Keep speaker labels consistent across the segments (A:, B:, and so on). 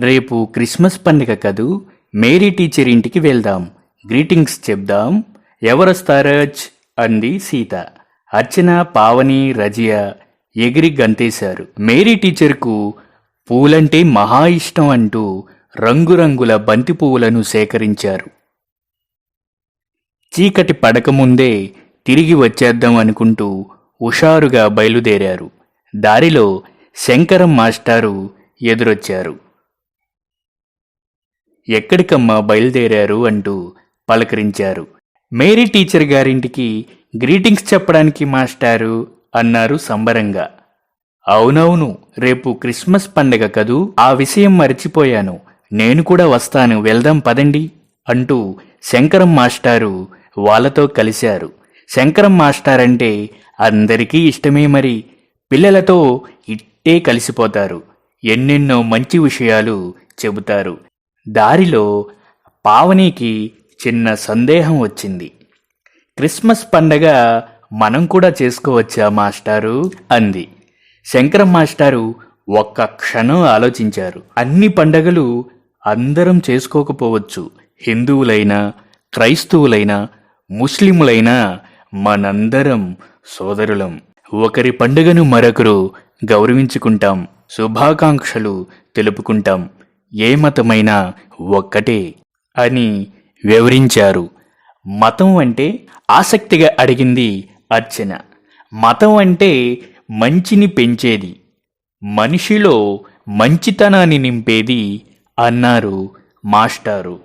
A: రేపు క్రిస్మస్ పండుగ కదూ? మేరీ టీచర్ ఇంటికి వెళ్దాం. గ్రీటింగ్స్ చెప్దాం. ఎవరొస్తారచ్ అంది సీత. అర్చన పావని రజియా ఎగిరి గంతేశారు. మేరీ టీచర్కు పూలంటే మహా ఇష్టం అంటూ రంగురంగుల బంతి పువ్వులను సేకరించారు. చీకటి పడకముందే తిరిగి వచ్చేద్దాం అనుకుంటూ హుషారుగా బయలుదేరారు. దారిలో శంకరం మాస్టారు ఎదురొచ్చారు. ఎక్కడికమ్మా బయలుదేరారు అంటూ పలకరించారు. మేరీ టీచర్ గారింటికి గ్రీటింగ్స్ చెప్పడానికి మాస్టారు అన్నారు సంబరంగా. అవునవును రేపు క్రిస్మస్ పండగ కదూ ఆ విషయం మర్చిపోయాను. నేను కూడా వస్తాను వెళ్దాం పదండి అంటూ శంకరం మాస్టారు వాళ్ళతో కలిశారు. శంకరం మాస్టర్ అంటే అందరికీ ఇష్టమే మరి పిల్లలతో ఇట్టే కలిసిపోతారు. ఎన్నెన్నో మంచి విషయాలు చెబుతారు. దారిలో పావనికి చిన్న సందేహం వచ్చింది. క్రిస్మస్ పండగ మనం కూడా చేసుకోవచ్చా మాస్టారు? అంది. శంకర మాస్టారు ఒక్క క్షణం ఆలోచించారు. అన్ని పండగలు అందరం చేసుకోకపోవచ్చు. హిందువులైనా క్రైస్తవులైనా ముస్లిములైనా మనందరం సోదరులం. ఒకరి పండుగను మరొకరు గౌరవించుకుంటాం. శుభాకాంక్షలు తెలుపుకుంటాం. ఏ మతమైనా ఒక్కటే అని వివరించారు. మతం అంటే ఆసక్తిగా అడిగింది అర్చన. మతం అంటే మంచిని పెంచేది. మనిషిలో మంచితనాన్ని నింపేది అన్నారు మాస్టారు.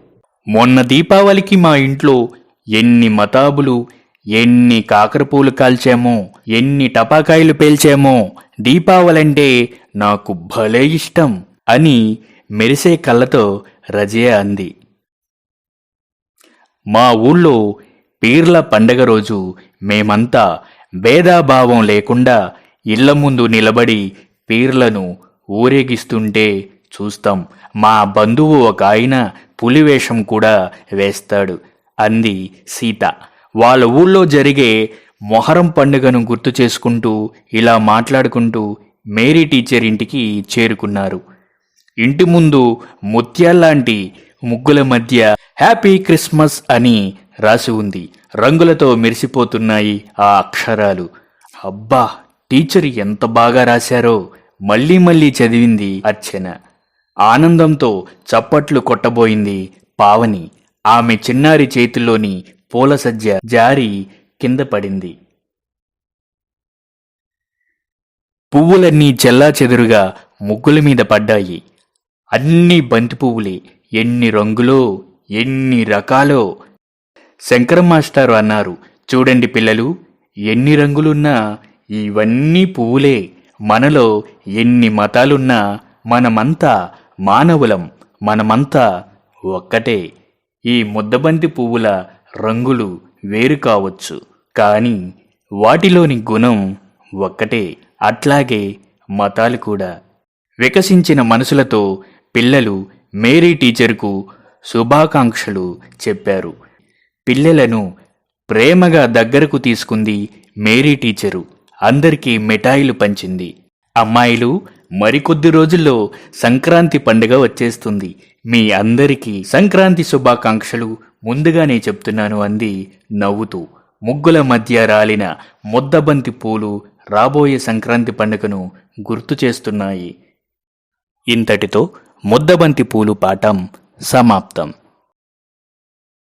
A: మొన్న దీపావళికి మా ఇంట్లో ఎన్ని మతాబులు ఎన్ని కాకరపూలు కాల్చామో ఎన్ని టపాకాయలు పేల్చామో దీపావళంటే నాకు భలే ఇష్టం అని మెరిసే కళ్ళతో రజియా అంది. మా ఊళ్ళో పీర్ల పండగ రోజు మేమంతా భేదాభావం లేకుండా ఇళ్ళ ముందు నిలబడి పీర్లను ఊరేగిస్తుంటే చూస్తాం. మా బంధువు ఒక ఆయన పులివేషం కూడా వేస్తాడు అంది సీత. వాళ్ళ ఊళ్ళో జరిగే మొహరం పండుగను గుర్తు చేసుకుంటూ ఇలా మాట్లాడుకుంటూ మేరీ టీచర్ ఇంటికి చేరుకున్నారు. ఇంటి ముందు ముత్యాల్లాంటి ముగ్గుల మధ్య హ్యాపీ క్రిస్మస్ అని రాసి ఉంది. రంగులతో మెరిసిపోతున్నాయి ఆ అక్షరాలు. అబ్బా టీచర్ ఎంత బాగా రాశారో మళ్ళీ మళ్ళీ చదివింది అర్చన. ఆనందంతో చప్పట్లు కొట్టబోయింది పావని. ఆమె చిన్నారి చేతిలోని పూల సజ్జ జారి కింద పడింది. పువ్వులన్నీ చెల్లా చెదురుగా ముగ్గుల మీద పడ్డాయి. అన్ని బంతి పువ్వులే ఎన్ని రంగులో ఎన్ని రకాలో. శంకర మాస్టారు అన్నారు చూడండి పిల్లలు ఎన్ని రంగులున్నా ఇవన్నీ పువ్వులే. మనలో ఎన్ని మతాలున్నా మనమంతా మానవులం మనమంతా ఒక్కటే. ఈ ముద్దబంతి పువ్వుల రంగులు వేరు కావచ్చు కానీ వాటిలోని గుణం ఒక్కటే అట్లాగే మతాలు కూడా. వికసించిన మనసులతో పిల్లలు మేరీ టీచర్కు శుభాకాంక్షలు చెప్పారు. పిల్లలను ప్రేమగా దగ్గరకు తీసుకుంది మేరీ టీచరు. అందరికీ మిఠాయిలు పంచింది. అమ్మాయిలు మరికొద్ది రోజుల్లో సంక్రాంతి పండుగ వచ్చేస్తుంది. మీ అందరికీ సంక్రాంతి శుభాకాంక్షలు ముందుగానే చెప్తున్నాను అంది నవ్వుతూ. ముగ్గుల మధ్య రాలిన ముద్దబంతి పూలు రాబోయే సంక్రాంతి పండుగను గుర్తు చేస్తున్నాయి. ఇంతటితో ముద్దబంతి పూలు పాఠం సమాప్తం.